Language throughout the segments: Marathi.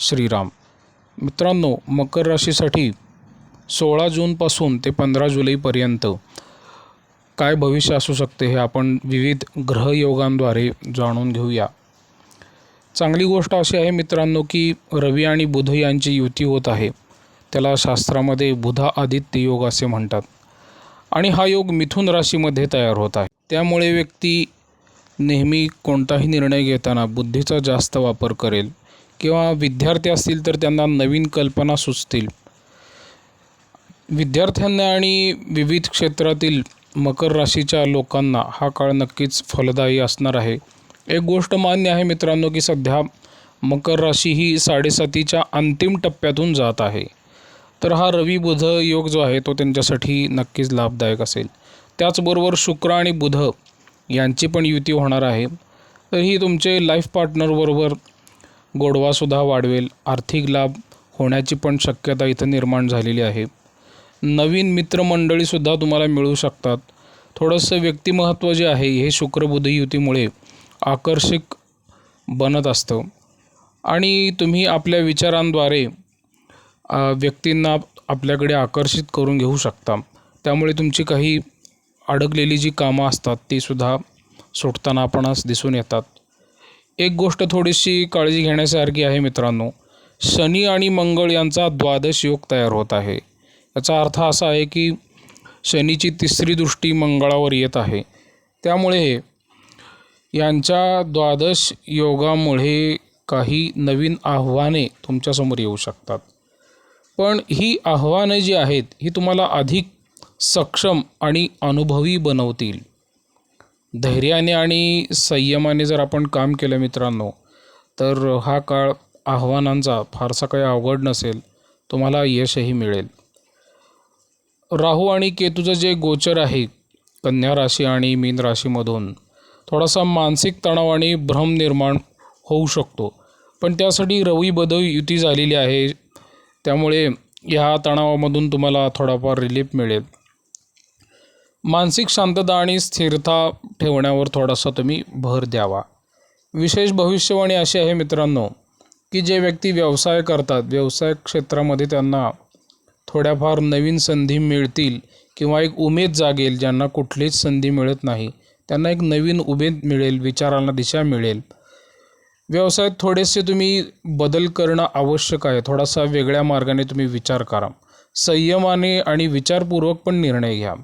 श्रीराम. मित्रांनो मकर राशीसाठी सोळा जूनपासून ते पंधरा जुलैपर्यंत काय भविष्य असू शकते हे आपण विविध ग्रहयोगांद्वारे जाणून घेऊया. चांगली गोष्ट अशी आहे मित्रांनो की रवी आणि बुध यांची युती होत आहे. त्याला शास्त्रामध्ये बुधा आदित्य योग असे म्हणतात. आणि हा योग मिथुन राशीमध्ये तयार होत आहे. त्यामुळे व्यक्ती नेहमी कोणताही निर्णय घेताना बुद्धीचा जास्त वापर करेल. किंवा विद्यार्थी असतील तर त्यांना नवीन कल्पना सुचतील. विद्यार्थ्यांना आणि विविध क्षेत्रातील मकर राशीच्या लोकांना हा काळ नक्कीच फलदायी असणार आहे. एक गोष्ट मान्य आहे मित्रांनो की सध्या मकर राशी ही साडेसातीच्या अंतिम टप्प्यातून जात आहे. तर हा रवी बुध योग जो आहे तो त्यांच्यासाठी नक्कीच लाभदायक असेल. त्याचबरोबर शुक्र आणि बुध यांची पण युती होणार आहे. तर ही तुमचे लाईफ पार्टनरबरोबर गोडवासुद्धा वाढवेल. आर्थिक लाभ होण्याची पण शक्यता इथं निर्माण झालेली आहे. नवीन मित्रमंडळीसुद्धा तुम्हाला मिळू शकतात. थोडंसं व्यक्तिमहत्त्व जे आहे हे शुक्रबुध युतीमुळे आकर्षक बनत असतं. आणि तुम्ही आपल्या विचारांद्वारे व्यक्तींना आपल्याकडे आकर्षित करून घेऊ शकता. त्यामुळे तुमची काही अडकलेली जी कामं असतात तीसुद्धा सुटताना आपणास दिसून येतात. एक गोष्ट थोडीशी काळजी घेण्यासारखी आहे मित्रांनो. शनी आणि मंगळ यांचा द्वादश योग तयार होत आहे. याचा अर्थ असा आहे की शनीची तिसरी दृष्टी मंगळावर येत आहे. त्यामुळे यांच्या द्वादश योगामुळे काही नवीन आव्हाने तुमच्यासमोर येऊ शकतात. पण ही आव्हानं जी आहेत ही तुम्हाला अधिक सक्षम आणि अनुभवी बनवतील. धैर्याने आणि संयमाने जर आपण काम केलं मित्रांनो तर हा काळ आव्हानांचा फारसा काही अवघड नसेल तुम्हाला यशही मिळेल. राहू आणि केतूचं जे गोचर आहे कन्या राशी आणि मीन राशीमधून थोडासा मानसिक तणाव आणि भ्रम निर्माण होऊ शकतो. पण त्यासाठी रवी बद युती झालेली आहे त्यामुळे ह्या तणावामधून तुम्हाला थोडाफार रिलीफ मिळेल. मानसिक शांतता आणि स्थिरता ठेवण्यावर थोडासा तुम्ही भर द्यावा. विशेष भविष्यवाणी अशी आहे मित्रांनो की जे व्यक्ती व्यवसाय करतात व्यवसाय क्षेत्रामध्ये त्यांना थोड्याफार नवीन संधी मिळतील किंवा एक उमेद जागेल ज्यांना कुठलीच संधी मिळत नाही. त्यांना एक नवीन उमेद मिळेल विचारांना दिशा मिळेल. व्यवसायात थोडेसे तुम्ही बदल करणं आवश्यक आहे. थोडासा वेगळ्या मार्गाने तुम्ही विचार करा. संयमाने आणि विचारपूर्वक पण निर्णय घ्या.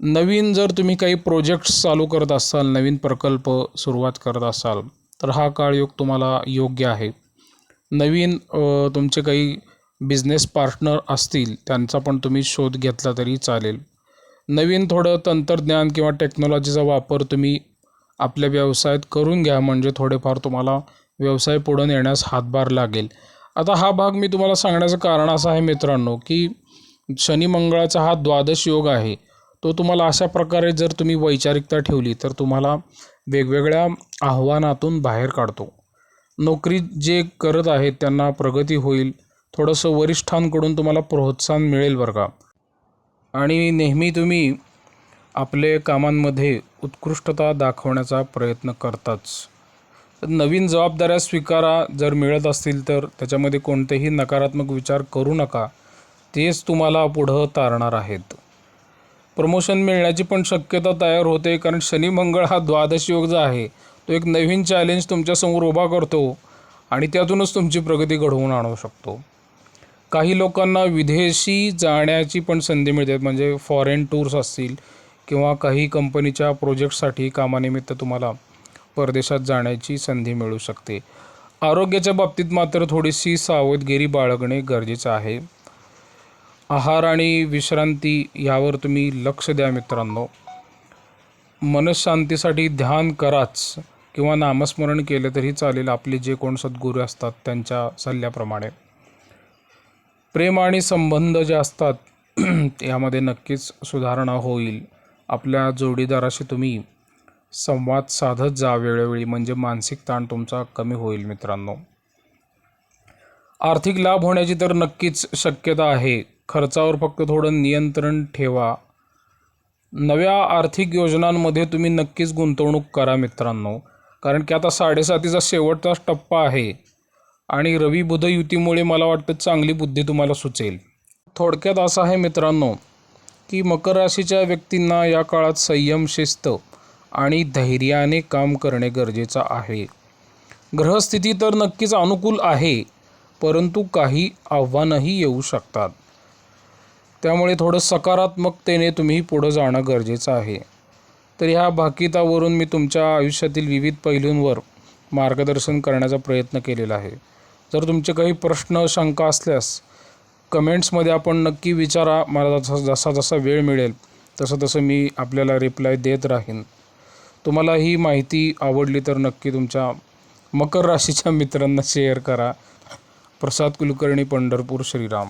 नवीन जर तुम्ही काही प्रोजेक्ट्स चालू करत असाल नवीन प्रकल्प सुरुवात करत असाल तर हा काळयोग तुम्हाला योग्य आहे. नवीन तुमचे काही बिझनेस पार्टनर असतील त्यांचा पण तुम्ही शोध घेतला तरी चालेल. नवीन थोडं तंत्रज्ञान किंवा टेक्नॉलॉजीचा वापर तुम्ही आपल्या व्यवसायात करून घ्या म्हणजे थोडेफार तुम्हाला व्यवसाय पुढं नेण्यास हातभार लागेल. आता हा भाग मी तुम्हाला सांगण्याचं कारण असं आहे मित्रांनो की शनी मंगळाचा हा द्वादश योग आहे. तो तुम्हाला अशा प्रकारे जर तुम्ही वैचारिकता ठेवली तर तुम्हाला वेगवेगळ्या आव्हानातून बाहेर काढतो. नोकरी जे करत आहेत त्यांना प्रगती होईल. थोडंसं वरिष्ठांकडून तुम्हाला प्रोत्साहन मिळेल बरं का. आणि नेहमी तुम्ही आपले कामांमध्ये उत्कृष्टता दाखवण्याचा प्रयत्न करताच. नवीन जबाबदाऱ्या स्वीकारा जर मिळत असतील तर त्याच्यामध्ये कोणतेही नकारात्मक विचार करू नका. तेच तुम्हाला पुढं तारणार आहेत. प्रमोशन मिळण्याची पण शक्यता तयार होते कारण शनी मंगळ हा द्वादश योग जो आहे तो एक नवीन चॅलेंज तुमच्यासमोर उभा करतो आणि त्यातूनच तुमची प्रगती घडवून आणू शकतो. काही लोकांना विदेशी जाण्याची पण संधी मिळते म्हणजे फॉरेन टूर्स असतील किंवा काही कंपनीच्या प्रोजेक्टसाठी कामानिमित्त तुम्हाला परदेशात जाण्याची संधी मिळू शकते. आरोग्याच्या बाबतीत मात्र थोडीशी सावधगिरी बाळगणे गरजेचं आहे. आहार आणि विश्रांती यावर तुम्ही लक्ष द्या मित्रांनो. मनशांतीसाठी ध्यान कराच किंवा नामस्मरण केलं तरी चालेल आपले जे कोण सद्गुरू असतात त्यांच्या सल्ल्याप्रमाणे. प्रेम आणि संबंध जे असतात यामध्ये नक्कीच सुधारणा होईल. आपल्या जोडीदाराशी तुम्ही संवाद साधत जा वेळोवेळी म्हणजे मानसिक ताण तुमचा कमी होईल मित्रांनो. आर्थिक लाभ होण्याची तर नक्कीच शक्यता आहे. खर्चावर फक्त थोडं नियंत्रण ठेवा. नव्या आर्थिक योजनांमध्ये तुम्ही नक्कीच गुंतवणूक करा मित्रांनो. कारण की आता साडेसातीचा शेवटचा टप्पा आहे आणि रवी बुध युतीमुळे मला वाटतं चांगली बुद्धी तुम्हाला सुचेल. थोडक्यात असं आहे मित्रांनो की मकर राशीच्या व्यक्तींना या काळात संयम शिस्त आणि धैर्याने काम करणे गरजेचं आहे. ग्रहस्थिती तर नक्कीच अनुकूल आहे परंतु काही आव्हानंही येऊ शकतात. त्यामुळे थोडं सकारात्मकतेने तुम्ही पुढं जाणं गरजेचं आहे. तर ह्या भाकितावरून मी तुमच्या आयुष्यातील विविध पैलूंवर मार्गदर्शन करण्याचा प्रयत्न केलेला आहे. जर तुमचे काही प्रश्न शंका असल्यास कमेंट्समध्ये आपण नक्की विचारा. मला जसा जसा जसा वेळ मिळेल तसं तसं मी आपल्याला रिप्लाय देत राहीन. तुम्हाला ही माहिती आवडली तर नक्की तुमच्या मकर राशीच्या मित्रांना शेअर करा. प्रसाद कुलकर्णी पंढरपूर श्रीराम.